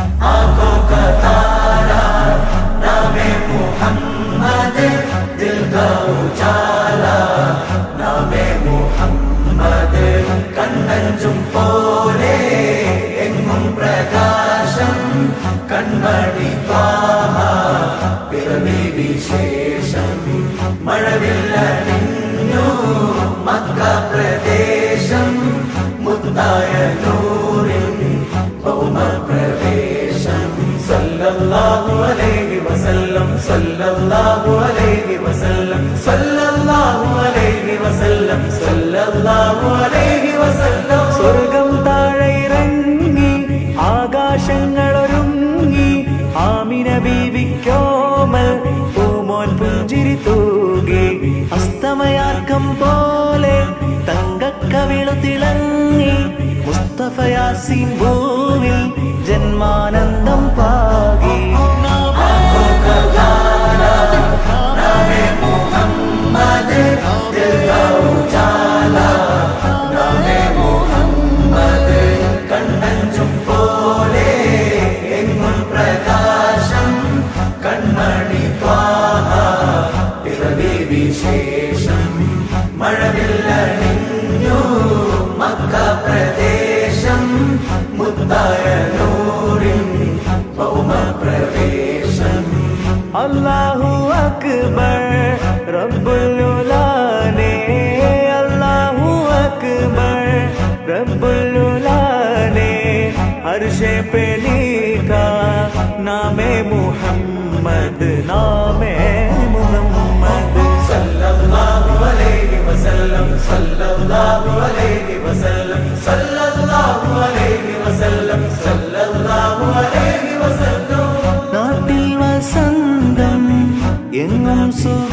आंखों का तारा नामे मोहम्मद दिल का उजाला നാമേ മുഹമ്മദ് കണ്ണഞ്ചും പോലെ എങ്ങും പ്രകാശം കൺമണി പാഹ പിറവി വിശേഷം മഴവില്ലണിഞ്ഞു മക്ക പ്രദേശം സല്ലല്ലാഹു അലൈഹി വസല്ലം സല്ലല്ലാഹു അലൈഹി വസല്ലം സല്ലല്ലാഹു അലൈഹി വസല്ലം സല്ലല്ലാഹു അലൈഹി വസല്ലം. സ്വർഗം താഴെ ഇറങ്ങി ആകാശങ്ങളൊരുങ്ങി ആമിന ബീവിക്കോമൽ പൂമോൻ പുഞ്ചിരി തൂകി അസ്തമയാർക്കം പോലെ തങ്കക്കവിളു തിളങ്ങി മുസ്തഫ യാസീൻ ഭൂവിൽ ജന്മാനന്ദം പിറവി വിശേഷം മഴവില്ലണിഞ്ഞു മക്ക പ്രദേശം മുത്തായ നൂറിൻ ഭൗമ പ്രവേശം അല്ലാഹു അക്ബർ റബ്ബുൽ ഉലാനെ അല്ലാഹു അക്ബർ റബ്ബുൽ ഉലാനെ അർശെ पे लिखा नामे സല്ലല്ലാഹു അലൈഹി വസല്ലം സല്ലല്ലാഹു അലൈഹി വസല്ലം സല്ലല്ലാഹു അലൈഹി വസല്ലം നാട്ടിൽ വസന്തം എങ്ങും സുഖ